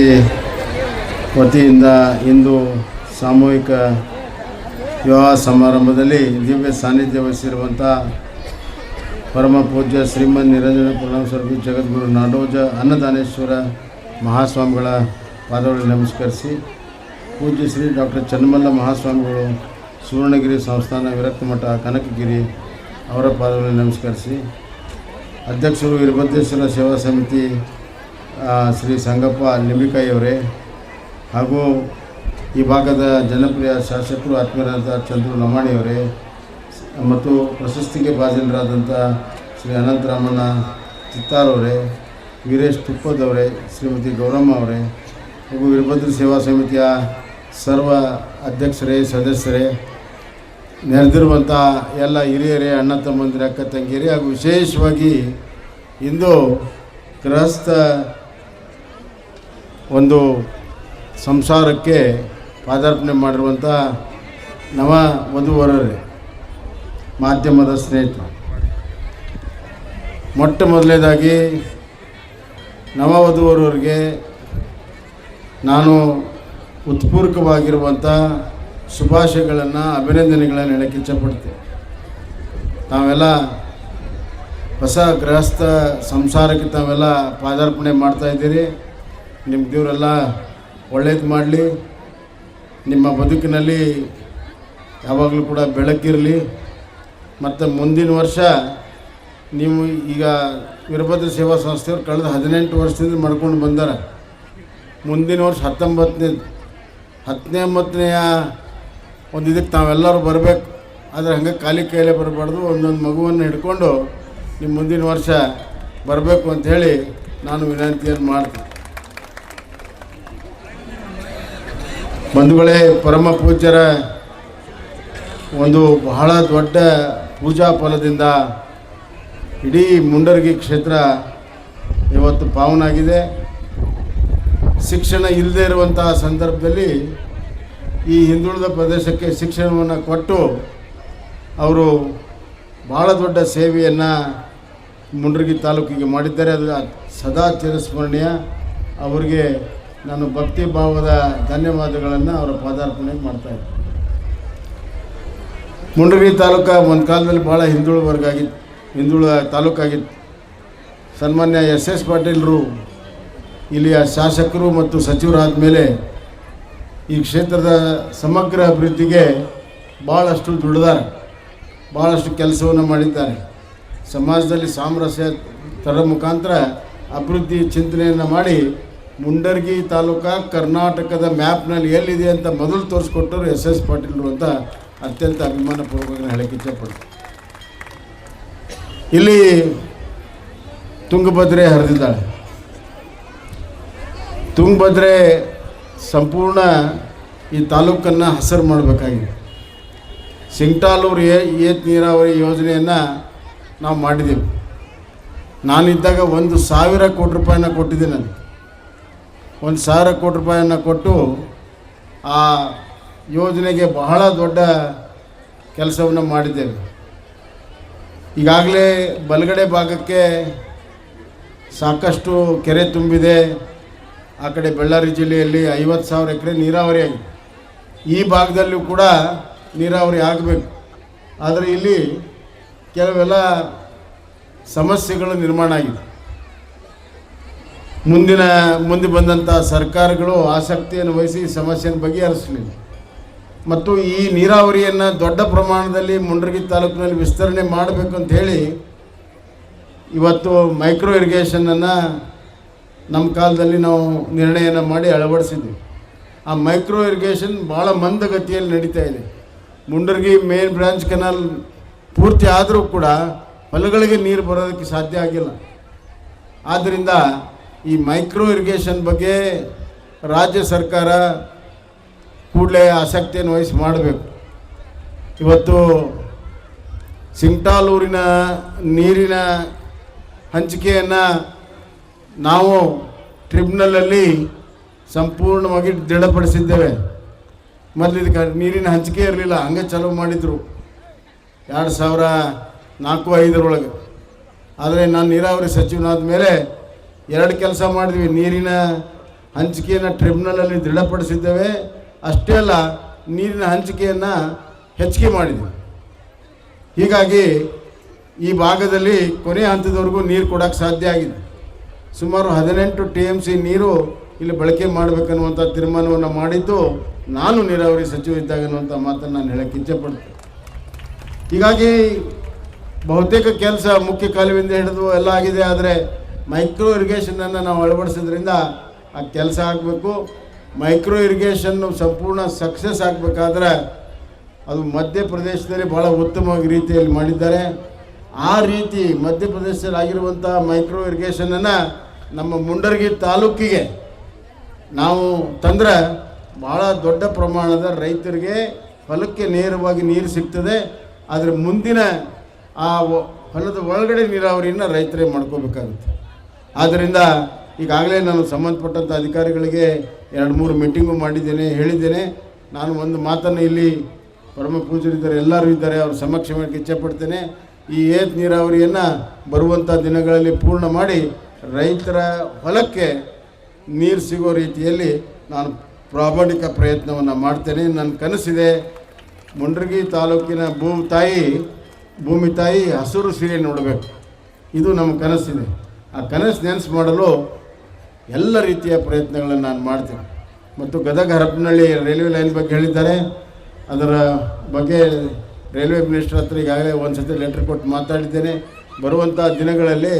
ಸಮಿತಿ ವತಿಯಿಂದ ಇಂದು ಸಾಮೂಹಿಕ ವಿವಾಹ ಸಮಾರಂಭದಲ್ಲಿ ದಿವ್ಯ ಸಾನ್ನಿಧ್ಯ ವಹಿಸಿರುವಂಥ ಪರಮ ಪೂಜ್ಯ ಶ್ರೀಮನ್ ನಿರಂಜನ ಪ್ರಣಾಮ ಸ್ವರೂಪಿ ಜಗದ್ಗುರು ನಾಡೋಜ ಅನ್ನದಾನೇಶ್ವರ ಮಹಾಸ್ವಾಮಿಗಳ ಪಾದಗಳಿಗೆ ನಮಸ್ಕರಿಸಿ, ಪೂಜ್ಯ ಶ್ರೀ ಡಾಕ್ಟರ್ ಚನ್ನಮಲ್ಲ ಮಹಾಸ್ವಾಮಿಗಳು ಸುವರ್ಣಗಿರಿ ಸಂಸ್ಥಾನ ವಿರಕ್ತ ಮಠ ಕನಕಗಿರಿ ಅವರ ಪಾದಗಳಿಗೆ ನಮಸ್ಕರಿಸಿ, ಅಧ್ಯಕ್ಷರು ವೀರಭದ್ರೇಶ್ವರ ಸೇವಾ ಸಮಿತಿ ಶ್ರೀ ಸಂಗಪ್ಪ ಲಿಂಬಿಕಾಯಿಯವರೇ ಹಾಗೂ ಈ ಭಾಗದ ಜನಪ್ರಿಯ ಶಾಸಕರು ಆತ್ಮೀಯರಾದ ಚಂದ್ರು ಲಮಾಣಿಯವರೇ ಮತ್ತು ಪ್ರಶಸ್ತಿಗೆ ಭಾಜನರಾದಂಥ ಶ್ರೀ ಅನಂತರಾಮಣ್ಣ ಚಿತ್ತಾರವರೇ, ವೀರೇಶ್ ತುಪ್ಪದವರೇ, ಶ್ರೀಮತಿ ಗೌರಮ್ಮ ಅವರೇ ಹಾಗೂ ವೀರಭದ್ರ ಸೇವಾ ಸಮಿತಿಯ ಸರ್ವ ಅಧ್ಯಕ್ಷರೇ, ಸದಸ್ಯರೇ, ನೆರೆದಿರುವಂಥ ಎಲ್ಲ ಹಿರಿಯರೇ, ಅಣ್ಣ ತಮ್ಮಂದಿರ, ಅಕ್ಕ ತಂಗಿಯರೇ ಹಾಗೂ ವಿಶೇಷವಾಗಿ ಇಂದು ಗೃಹಸ್ಥ ಒಂದು ಸಂಸಾರಕ್ಕೆ ಪಾದಾರ್ಪಣೆ ಮಾಡಿರುವಂಥ ನವ ವಧುವರರೇ, ಮಾಧ್ಯಮದ ಸ್ನೇಹಿತರು. ಮೊಟ್ಟ ಮೊದಲನೇದಾಗಿ ನವವಧುವರವರಿಗೆ ನಾನು ಉತ್ಪೂರ್ಕವಾಗಿರುವಂಥ ಶುಭಾಶಯಗಳನ್ನು, ಅಭಿನಂದನೆಗಳನ್ನು ಹೇಳಕ್ಕೆ ಇಚ್ಛಪಡ್ತೇನೆ ತಾವೆಲ್ಲ ಹೊಸ ಗೃಹಸ್ಥ ಸಂಸಾರಕ್ಕೆ ತಾವೆಲ್ಲ ಪಾದಾರ್ಪಣೆ ಮಾಡ್ತಾಯಿದ್ದೀರಿ ನಿಮ್ಮ ದೇವರೆಲ್ಲ ಒಳ್ಳೇದು ಮಾಡಲಿ. ನಿಮ್ಮ ಬದುಕಿನಲ್ಲಿ ಯಾವಾಗಲೂ ಕೂಡ ಬೆಳಕಿರಲಿ. ಮತ್ತು ಮುಂದಿನ ವರ್ಷ ನೀವು ಈಗ ವೀರಭದ್ರ ಸೇವಾ ಸಂಸ್ಥೆಯವರು ಕಳೆದ ಹದಿನೆಂಟು ವರ್ಷದಿಂದ ಮಾಡ್ಕೊಂಡು ಬಂದಾರ. ಮುಂದಿನ ವರ್ಷ ಹತ್ತೊಂಬತ್ತನೇ ಹತ್ತನೇ ಒಂಬತ್ತನೆಯ ಒಂದು ಇದಕ್ಕೆ ತಾವೆಲ್ಲರೂ ಬರಬೇಕು. ಆದರೆ ಹಂಗೆ ಖಾಲಿ ಕೈಲೇ ಬರಬಾರ್ದು. ಒಂದೊಂದು ಮಗುವನ್ನು ಹಿಡ್ಕೊಂಡು ನಿಮ್ಮ ಮುಂದಿನ ವರ್ಷ ಬರಬೇಕು ಅಂಥೇಳಿ ನಾನು ವಿನಂತಿಯನ್ನು ಮಾಡ್ತೀನಿ. ಬಂಧುಗಳೇ, ಪರಮ ಪೂಜ್ಯರ ಒಂದು ಬಹಳ ದೊಡ್ಡ ಪೂಜಾ ಫಲದಿಂದ ಇಡೀ ಮುಂಡರಗಿ ಕ್ಷೇತ್ರ ಇವತ್ತು ಪಾವನಾಗಿದೆ. ಶಿಕ್ಷಣ ಇಲ್ಲದೇ ಇರುವಂತಹ ಸಂದರ್ಭದಲ್ಲಿ ಈ ಹಿಂದುಳಿದ ಪ್ರದೇಶಕ್ಕೆ ಶಿಕ್ಷಣವನ್ನು ಕೊಟ್ಟು ಅವರು ಭಾಳ ದೊಡ್ಡ ಸೇವೆಯನ್ನು ಮುಂಡರಗಿ ತಾಲೂಕಿಗೆ ಮಾಡಿದ್ದಾರೆ. ಅದು ಸದಾ ಚಿರಸ್ಮರಣೀಯ. ಅವರಿಗೆ ನಾನು ಭಕ್ತಿ ಭಾವದ ಧನ್ಯವಾದಗಳನ್ನು ಅವರ ಪಾದಾರ್ಪಣೆ ಮಾಡ್ತಾಯಿದ್ದೆ ಮುಂಡಗಿ ತಾಲೂಕು ಒಂದು ಕಾಲದಲ್ಲಿ ಭಾಳ ಹಿಂದುಳ ವರ್ಗ ಆಗಿತ್ತು ಹಿಂದುಳ ತಾಲೂಕಾಗಿತ್ತು ಸನ್ಮಾನ್ಯ ಎಸ್ ಎಸ್ ಪಾಟೀಲರು, ಇಲ್ಲಿಯ ಶಾಸಕರು ಮತ್ತು ಸಚಿವರಾದ ಮೇಲೆ ಈ ಕ್ಷೇತ್ರದ ಸಮಗ್ರ ಅಭಿವೃದ್ಧಿಗೆ ಭಾಳಷ್ಟು ದುಡಿದಾರೆ. ಭಾಳಷ್ಟು ಕೆಲಸವನ್ನು ಮಾಡಿದ್ದಾರೆ. ಸಮಾಜದಲ್ಲಿ ಸಾಮರಸ್ಯ ತರ ಮುಖಾಂತರ ಅಭಿವೃದ್ಧಿ ಚಿಂತನೆಯನ್ನು ಮಾಡಿ ಮುಂಡರ್ಗಿ ತಾಲೂಕಾ ಕರ್ನಾಟಕದ ಮ್ಯಾಪ್ನಲ್ಲಿ ಎಲ್ಲಿದೆ ಅಂತ ಮೊದಲು ತೋರಿಸ್ಕೊಟ್ಟರು ಎಸ್ ಎಸ್ ಪಾಟೀಲ್ರು ಅಂತ ಅತ್ಯಂತ ಅಭಿಮಾನಪೂರ್ವಕ ಹೇಳಕ್ಕೆ ಇಚ್ಛಪಡ್ತೀನಿ. ಇಲ್ಲಿ ತುಂಗಭದ್ರೆ ಹರಿದಿದ್ದಾಳೆ. ತುಂಗಭದ್ರೆ ಸಂಪೂರ್ಣ ಈ ತಾಲೂಕನ್ನು ಹಸರು ಮಾಡಬೇಕಾಗಿದೆ. ಸಿಂಗ್ಟಾಲೂರು ಏತ್ ನೀರಾವರಿ ಯೋಜನೆಯನ್ನು ನಾವು ಮಾಡಿದ್ದೀವಿ. ನಾನಿದ್ದಾಗ ಒಂದು ಸಾವಿರ ಕೋಟಿ ರೂಪಾಯಿನ ಕೊಟ್ಟಿದ್ದೀನಿ ನಾನು ಒಂದು ಸಾವಿರ ಕೋಟಿ ರೂಪಾಯಿಯನ್ನು ಕೊಟ್ಟು ಆ ಯೋಜನೆಗೆ ಬಹಳ ದೊಡ್ಡ ಕೆಲಸವನ್ನು ಮಾಡಿದ್ದೇವೆ. ಈಗಾಗಲೇ ಬಲಗಡೆ ಭಾಗಕ್ಕೆ ಸಾಕಷ್ಟು ಕೆರೆ ತುಂಬಿದೆ. ಆ ಕಡೆ ಬಳ್ಳಾರಿ ಜಿಲ್ಲೆಯಲ್ಲಿ ಐವತ್ತು ಸಾವಿರ ಎಕರೆ ನೀರಾವರಿ ಆಗಿದೆ. ಈ ಭಾಗದಲ್ಲೂ ಕೂಡ ನೀರಾವರಿ ಆಗಬೇಕು. ಆದರೆ ಇಲ್ಲಿ ಕೆಲವೆಲ್ಲ ಸಮಸ್ಯೆಗಳು ನಿರ್ಮಾಣ ಆಗಿದೆ. ಮುಂದಿನ, ಮುಂದೆ ಬಂದಂಥ ಸರ್ಕಾರಗಳು ಆಸಕ್ತಿಯನ್ನು ವಹಿಸಿ ಸಮಸ್ಯೆಯನ್ನು ಬಗೆಹರಿಸಲಿಲ್ಲ. ಮತ್ತು ಈ ನೀರಾವರಿಯನ್ನು ದೊಡ್ಡ ಪ್ರಮಾಣದಲ್ಲಿ ಮುಂಡ್ರಗಿ ತಾಲೂಕಿನಲ್ಲಿ ವಿಸ್ತರಣೆ ಮಾಡಬೇಕು ಅಂತ ಹೇಳಿ ಇವತ್ತು ಮೈಕ್ರೋ ಇರಿಗೇಷನನ್ನು ನಮ್ಮ ಕಾಲದಲ್ಲಿ ನಾವು ನಿರ್ಣಯನ ಮಾಡಿ ಅಳವಡಿಸಿದ್ವಿ. ಆ ಮೈಕ್ರೋ ಇರಿಗೇಷನ್ ಭಾಳ ಮಂದಗತಿಯಲ್ಲಿ ನಡೀತಾ ಇದೆ. ಮುಂಡರ್ಗಿ ಮೇನ್ ಬ್ರಾಂಚ್ ಕೆನಾಲ್ ಪೂರ್ತಿ ಆದರೂ ಕೂಡ ಹೊಲಗಳಿಗೆ ನೀರು ಬರೋದಕ್ಕೆ ಸಾಧ್ಯ ಆಗಿಲ್ಲ. ಆದ್ದರಿಂದ ಈ ಮೈಕ್ರೋ ಇರಿಗೇಷನ್ ಬಗ್ಗೆ ರಾಜ್ಯ ಸರ್ಕಾರ ಕೂಡಲೇ ಆಸಕ್ತಿಯನ್ನು ವಹಿಸಿ ಮಾಡಬೇಕು. ಇವತ್ತು ಸಿಂಗ್ಟಾಲೂರಿನ ನೀರಿನ ಹಂಚಿಕೆಯನ್ನು ನಾವು ಟ್ರಿಬ್ಯುನಲಲ್ಲಿ ಸಂಪೂರ್ಣವಾಗಿ ದೃಢಪಡಿಸಿದ್ದೇವೆ. ಮೊದಲು ಇದಕ್ಕೆ ನೀರಿನ ಹಂಚಿಕೆ ಇರಲಿಲ್ಲ, ಹಂಗೆ ಚಾಲೂ ಮಾಡಿದರು. ಎರಡು ಸಾವಿರ ನಾಲ್ಕು ಐದರೊಳಗೆ. ಆದರೆ ನಾನು ನೀರಾವರಿ ಸಚಿವನಾದ ಮೇಲೆ ಎರಡು ಕೆಲಸ ಮಾಡಿದ್ವಿ. ನೀರಿನ ಹಂಚಿಕೆಯನ್ನು ಟ್ರಿಬ್ಯುನಲಲ್ಲಿ ದೃಢಪಡಿಸಿದ್ದೇವೆ. ಅಷ್ಟೇ ಅಲ್ಲ, ನೀರಿನ ಹಂಚಿಕೆಯನ್ನು ಹೆಚ್ಚಿಗೆ ಮಾಡಿದ್ವಿ. ಹೀಗಾಗಿ ಈ ಭಾಗದಲ್ಲಿ ಕೊನೆ ಹಂತದವರೆಗೂ ನೀರು ಕೊಡೋಕ್ಕೆ ಸಾಧ್ಯ ಆಗಿದೆ. ಸುಮಾರು ಹದಿನೆಂಟು ಟಿ ಎಂ ಸಿ ನೀರು ಇಲ್ಲಿ ಬಳಕೆ ಮಾಡಬೇಕನ್ನುವಂಥ ತೀರ್ಮಾನವನ್ನು ಮಾಡಿದ್ದು ನಾನು ನೀರಾವರಿ ಸಚಿವ ಇದ್ದಾಗ ಅನ್ನುವಂಥ ಮಾತನ್ನು ನಾನು ಹೇಳಕ್ಕೆ ಇಚ್ಛೆಪಡ್ತೇನೆ. ಹೀಗಾಗಿ ಬಹುತೇಕ ಕೆಲಸ ಮುಖ್ಯ ಕಾಲುವೆಯಿಂದ ಹಿಡಿದು ಎಲ್ಲ ಆಗಿದೆ. ಆದರೆ ಮೈಕ್ರೋ ಇರಿಗೇಷನನ್ನು ನಾವು ಅಳವಡಿಸೋದ್ರಿಂದ ಆ ಕೆಲಸ ಆಗಬೇಕು. ಮೈಕ್ರೋ ಇರಿಗೇಷನ್ನು ಸಂಪೂರ್ಣ ಸಕ್ಸಸ್ ಆಗಬೇಕಾದ್ರೆ ಅದು ಮಧ್ಯಪ್ರದೇಶದಲ್ಲಿ ಭಾಳ ಉತ್ತಮವಾಗಿ ರೀತಿಯಲ್ಲಿ ಮಾಡಿದ್ದಾರೆ. ಆ ರೀತಿ ಮಧ್ಯಪ್ರದೇಶದಲ್ಲಿ ಆಗಿರುವಂಥ ಮೈಕ್ರೋ ಇರಿಗೇಷನನ್ನು ನಮ್ಮ ಮುಂಡರ್ಗಿ ತಾಲೂಕಿಗೆ ನಾವು ತಂದ್ರೆ ಭಾಳ ದೊಡ್ಡ ಪ್ರಮಾಣದ ರೈತರಿಗೆ ಹೊಲಕ್ಕೆ ನೇರವಾಗಿ ನೀರು ಸಿಗ್ತದೆ. ಆದರೆ ಮುಂದಿನ ಆ ಹೊಲದ ಒಳಗಡೆ ನೀರಾವರಿಯನ್ನು ರೈತರೇ ಮಾಡ್ಕೋಬೇಕಾಗುತ್ತೆ. ಆದ್ದರಿಂದ ಈಗಾಗಲೇ ನಾನು ಸಂಬಂಧಪಟ್ಟಂಥ ಅಧಿಕಾರಿಗಳಿಗೆ ಎರಡು ಮೂರು ಮೀಟಿಂಗು ಮಾಡಿದ್ದೇನೆ, ಹೇಳಿದ್ದೇನೆ. ನಾನು ಒಂದು ಮಾತನ್ನು ಇಲ್ಲಿ ಪರಮ ಪೂಜರಿದ್ದಾರೆ ಎಲ್ಲರೂ ಇದ್ದಾರೆ ಅವ್ರ ಸಮಕ್ಷ ಮಾಡಕ್ಕೆ ಇಚ್ಛೆಪಡ್ತೇನೆ. ಈ ಏತ್ ನೀರಾವರಿಯನ್ನು ಬರುವಂಥ ದಿನಗಳಲ್ಲಿ ಪೂರ್ಣ ಮಾಡಿ ರೈತರ ಹೊಲಕ್ಕೆ ನೀರು ಸಿಗೋ ರೀತಿಯಲ್ಲಿ ನಾನು ಪ್ರಾಮಾಣಿಕ ಪ್ರಯತ್ನವನ್ನು ಮಾಡ್ತೇನೆ. ನನ್ನ ಕನಸಿದೆ, ಮುಂಡ್ರಗಿ ತಾಲೂಕಿನ ಭೂ ತಾಯಿ ಭೂಮಿ ತಾಯಿ ಹಸಿರು ಸೀರೆ ನೋಡಬೇಕು. ಇದು ನಮ್ಮ ಕನಸಿದೆ. ಆ ಕನಸು ನೆನೆಸು ಮಾಡಲು ಎಲ್ಲ ರೀತಿಯ ಪ್ರಯತ್ನಗಳನ್ನು ನಾನು ಮಾಡ್ತೇನೆ. ಮತ್ತು ಗದಗ ಹರಪನಹಳ್ಳಿ ರೈಲ್ವೆ ಲೈನ್ ಬಗ್ಗೆ ಹೇಳಿದ್ದಾರೆ. ಅದರ ಬಗ್ಗೆ ರೈಲ್ವೆ ಮಿನಿಸ್ಟರ್ ಹತ್ರ ಈಗಾಗಲೇ ಒಂದು ಸತಿ ಲೆಟ್ರ್ ಕೊಟ್ಟು ಮಾತಾಡಿದ್ದೇನೆ. ಬರುವಂಥ ದಿನಗಳಲ್ಲಿ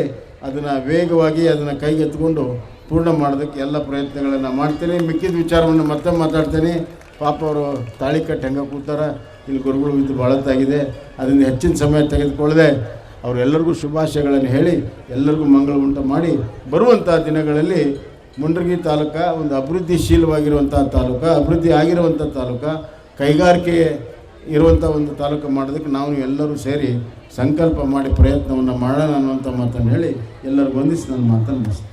ಅದನ್ನು ವೇಗವಾಗಿ ಅದನ್ನು ಕೈಗೆತ್ತಿಕೊಂಡು ಪೂರ್ಣ ಮಾಡೋದಕ್ಕೆ ಎಲ್ಲ ಪ್ರಯತ್ನಗಳನ್ನು ಮಾಡ್ತೇನೆ. ಮಿಕ್ಕಿದ ವಿಚಾರವನ್ನು ಮತ್ತೆ ಮಾತಾಡ್ತೇನೆ. ಪಾಪ ಅವರು ತಾಳಿ ಕಟ್ಟಿ ಹೆಂಗೆ ಕೂತಾರ. ಇಲ್ಲಿ ಗುರುಗಳು ಇದು ಭಾಳತ್ತಾಗಿದೆ ಅದರಿಂದ ಹೆಚ್ಚಿನ ಸಮಯ ತೆಗೆದುಕೊಳ್ಳದೆ ಅವರೆಲ್ಲರಿಗೂ ಶುಭಾಶಯಗಳನ್ನು ಹೇಳಿ, ಎಲ್ಲರಿಗೂ ಮಂಗಳ ಉಂಟು ಮಾಡಿ ಬರುವಂಥ ದಿನಗಳಲ್ಲಿ ಮುಂಡ್ರಗಿ ತಾಲೂಕ ಒಂದು ಅಭಿವೃದ್ಧಿಶೀಲವಾಗಿರುವಂಥ ತಾಲೂಕ, ಅಭಿವೃದ್ಧಿ ಆಗಿರುವಂಥ ತಾಲೂಕ, ಕೈಗಾರಿಕೆ ಇರುವಂಥ ಒಂದು ತಾಲೂಕು ಮಾಡೋದಕ್ಕೆ ನಾವು ಎಲ್ಲರೂ ಸೇರಿ ಸಂಕಲ್ಪ ಮಾಡಿ ಪ್ರಯತ್ನವನ್ನು ಮಾಡೋಣ ಅನ್ನುವಂಥ ಮಾತನ್ನು ಹೇಳಿ ಎಲ್ಲರಿಗೂ ವಂದಿಸಿ ನನ್ನ ಮಾತನ್ನು ಮುಗಿಸ್ತೇನೆ.